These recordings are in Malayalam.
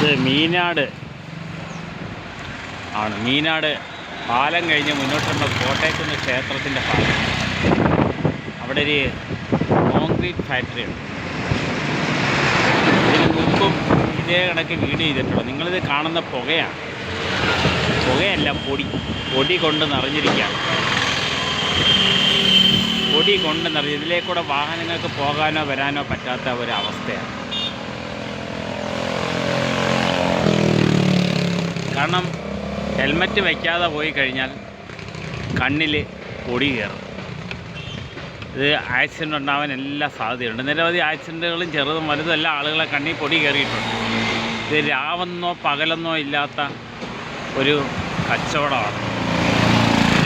ഇത് മീനാട് ആണ്. മീനാട് പാലം കഴിഞ്ഞ് മുന്നോട്ടുള്ള കോട്ടയക്കുന്ന് ക്ഷേത്രത്തിന്റെ പാലം. അവിടെ ഒരു കോൺക്രീറ്റ് ഫാക്ടറി ഉണ്ട്. ഇതിന് മുമ്പും ഇതേ കണക്ക് വീട് ചെയ്തിട്ടുള്ളൂ. നിങ്ങളിത് കാണുന്ന പുകയാണ്. പുകയല്ല പൊടി. പൊടി കൊണ്ട് നിറഞ്ഞിരിക്കുകയാണ്. പൊടി കൊണ്ട് നിറഞ്ഞ് ഇതിലേക്കൂടെ വാഹനങ്ങൾക്ക് പോകാനോ വരാനോ പറ്റാത്ത ഒരവസ്ഥയാണ് കാരണം ഹെൽമറ്റ് വയ്ക്കാതെ പോയി കഴിഞ്ഞാൽ കണ്ണിൽ പൊടി കയറും. ഇത് ആക്സിഡന്റ് ഉണ്ടാവാൻ എല്ലാ സാധ്യതയുണ്ട്. നിരവധി ആക്സിഡന്റുകളും ചെറുതും വലുതും എല്ലാ ആളുകളെ കണ്ണിൽ പൊടി കയറിയിട്ടുണ്ട്. ഇത് രാവെന്നോ പകലെന്നോ ഇല്ലാത്ത ഒരു കച്ചവടമാണ്.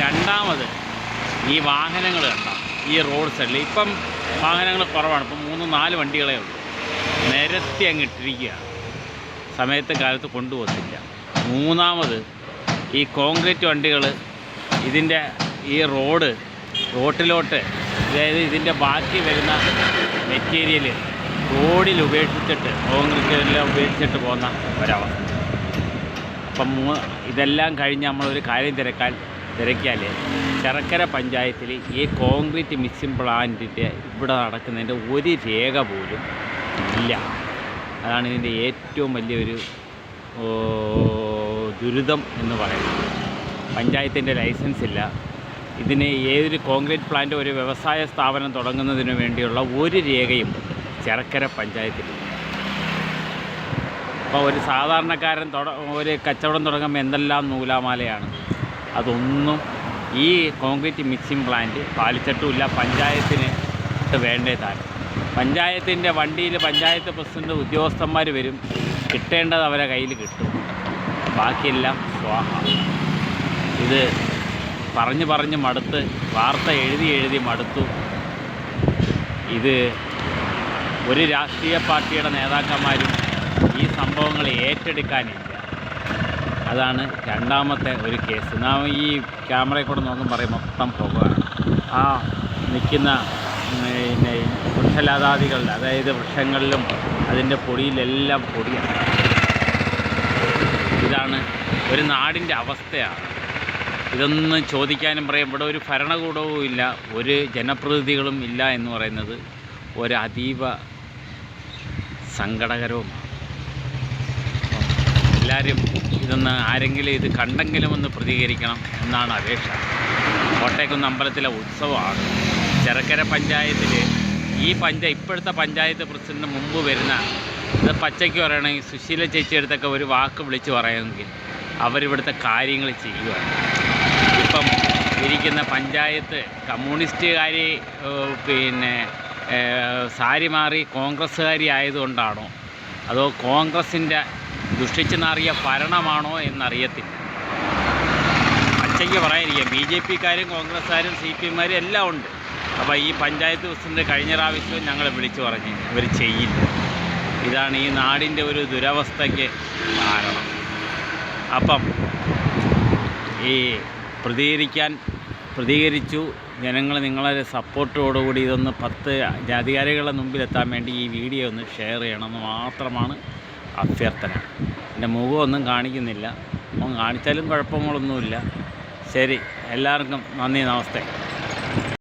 രണ്ടാമത് ഈ വാഹനങ്ങൾ കണ്ട ഈ റോഡ് സൈഡിൽ ഇപ്പം വാഹനങ്ങൾ കുറവാണ്. ഇപ്പം മൂന്ന് നാല് വണ്ടികളേ ഉള്ളൂ. നിരത്തി അങ്ങിട്ടിരിക്കുക സമയത്ത് കാലത്ത് കൊണ്ടുപോകത്തില്ല. മൂന്നാമത് ഈ കോൺക്രീറ്റ് വണ്ടികൾ ഇതിന്റെ ഈ റോഡ് റോട്ടിലോട്ട് അതായത് ഇതിന്റെ ബാക്കി വരുന്ന മെറ്റീരിയൽ റോഡിൽ ഉപേക്ഷിച്ചിട്ട് കോൺക്രീറ്റെല്ലാം ഉപേക്ഷിച്ചിട്ട് പോകുന്ന ഒരവസ്ഥ. അപ്പം മൂ ഇതെല്ലാം കഴിഞ്ഞ് നമ്മളൊരു കാര്യം തിരക്കാൻ തിരക്കിയാൽ ചെറക്കര പഞ്ചായത്തിൽ ഈ കോൺക്രീറ്റ് മിക്സിംഗ് പ്ലാന്റിന്റെ ഇവിടെ നടക്കുന്നതിന്റെ ഒരു രേഖ പോലും ഇല്ല. അതാണ് ഇതിന്റെ ഏറ്റവും വലിയൊരു ദുരിതം എന്ന് പറയുന്നത് പഞ്ചായത്തിന്റെ ലൈസൻസ് ഇല്ല. ഇതിന് ഏതൊരു കോൺക്രീറ്റ് പ്ലാന്റ് ഒരു വ്യവസായ സ്ഥാപനം തുടങ്ങുന്നതിന് വേണ്ടിയുള്ള ഒരു രേഖയും ചെറക്കര പഞ്ചായത്തിൽ അപ്പോൾ ഒരു സാധാരണക്കാരൻ തുട ഒരു കച്ചവടം തുടങ്ങുമ്പോൾ എന്തെല്ലാം നൂലാമാലയാണ്? അതൊന്നും ഈ കോൺക്രീറ്റ് മിക്സിംഗ് പ്ലാന്റ് പാലിച്ചിട്ടുമില്ല. പഞ്ചായത്തിന് വേണ്ടതാണ്. പഞ്ചായത്തിന്റെ വണ്ടിയിൽ പഞ്ചായത്ത് പ്രസിഡന്റ് ഉദ്യോഗസ്ഥന്മാർ വരും. കിട്ടേണ്ടത് അവരെ കയ്യിൽ കിട്ടും. ബാക്കിയെല്ലാം സ്വാഹ. ഇത് പറഞ്ഞ് പറഞ്ഞ് മടുത്ത് വാർത്ത എഴുതി എഴുതി മടുത്തു. ഇത് ഒരു രാഷ്ട്രീയ പാർട്ടിയുടെ നേതാക്കന്മാരും ഈ സംഭവങ്ങൾ ഏറ്റെടുക്കാനില്ല. അതാണ് രണ്ടാമത്തെ ഒരു കേസ്. നാം ഈ ക്യാമറയിൽ കൂടെ നോക്കുമ്പോൾ പറയും മൊത്തം പുകയാണ്. ആ നിൽക്കുന്ന പിന്നെ വൃക്ഷലതാദികളിൽ അതായത് വൃക്ഷങ്ങളിലും അതിന്റെ പൊടിയിലെല്ലാം പൊടിയാണ്. ഇതാണ് ഒരു നാടിന്റെ അവസ്ഥയാണ്. ഇതൊന്നും ചോദിക്കാനും പറയാം ഇവിടെ ഒരു ഭരണകൂടവും ഇല്ല ഒരു ജനപ്രതിനിധികളും ഇല്ല എന്ന് പറയുന്നത് ഒരു സങ്കടകരവുമാണ്. എല്ലാവരും ഇതൊന്ന് ആരെങ്കിലും ഇത് കണ്ടെങ്കിലും ഒന്ന് പ്രതികരിക്കണം എന്നാണ് അപേക്ഷ. കോട്ടയക്കുന്ന് അമ്പലത്തിലെ ഉത്സവമാണ്. ചെറുക്കര പഞ്ചായത്തിൽ ഈ പഞ്ചായ ഇപ്പോഴത്തെ പഞ്ചായത്ത് പ്രസിഡന്റ് മുമ്പ് വരുന്ന ഇത് പച്ചയ്ക്ക് പറയണമെങ്കിൽ സുശീല ചേച്ചി അടുത്തൊക്കെ ഒരു വാക്ക് വിളിച്ച് പറയുമെങ്കിൽ അവരിവിടുത്തെ കാര്യങ്ങൾ ചെയ്യുകയാണ് ഇപ്പം ഇരിക്കുന്ന പഞ്ചായത്ത് കമ്മ്യൂണിസ്റ്റുകാർ പിന്നെ സാരി മാറി കോൺഗ്രസ്സുകാരി ആയതുകൊണ്ടാണോ? അതോ കോൺഗ്രസിന്റെ ദുഷിച്ചു നാറിയ ഭരണമാണോ എന്നറിയത്തില്ല. പച്ചയ്ക്ക് പറയാനിരിക്കുക. ബി ജെ പിക്കാരും കോൺഗ്രസ്സുകാരും സി പി എമ്മാരും എല്ലാം ഉണ്ട്. അപ്പോൾ ഈ പഞ്ചായത്ത് പ്രസിഡന്റ് കഴിഞ്ഞ പ്രാവശ്യവും ഞങ്ങൾ വിളിച്ചു പറഞ്ഞു ഇവർ ചെയ്യില്ല. ഇതാണ് ഈ നാടിന്റെ ഒരു ദുരവസ്ഥയ്ക്ക് കാരണം. അപ്പം ഈ പ്രതികരിക്കാൻ പ്രതികരിച്ചു. ജനങ്ങൾ നിങ്ങളെ സപ്പോർട്ടോടുകൂടി ഇതൊന്ന് പത്ത് അധികാരികളുടെ മുമ്പിലെത്താൻ വേണ്ടി ഈ വീഡിയോ ഒന്ന് ഷെയർ ചെയ്യണമെന്ന് മാത്രമാണ് അഭ്യർത്ഥന. എന്റെ മുഖമൊന്നും കാണിക്കുന്നില്ല. അപ്പം കാണിച്ചാലും കുഴപ്പങ്ങളൊന്നുമില്ല. ശരി എല്ലാവർക്കും നന്ദി നമസ്തേ.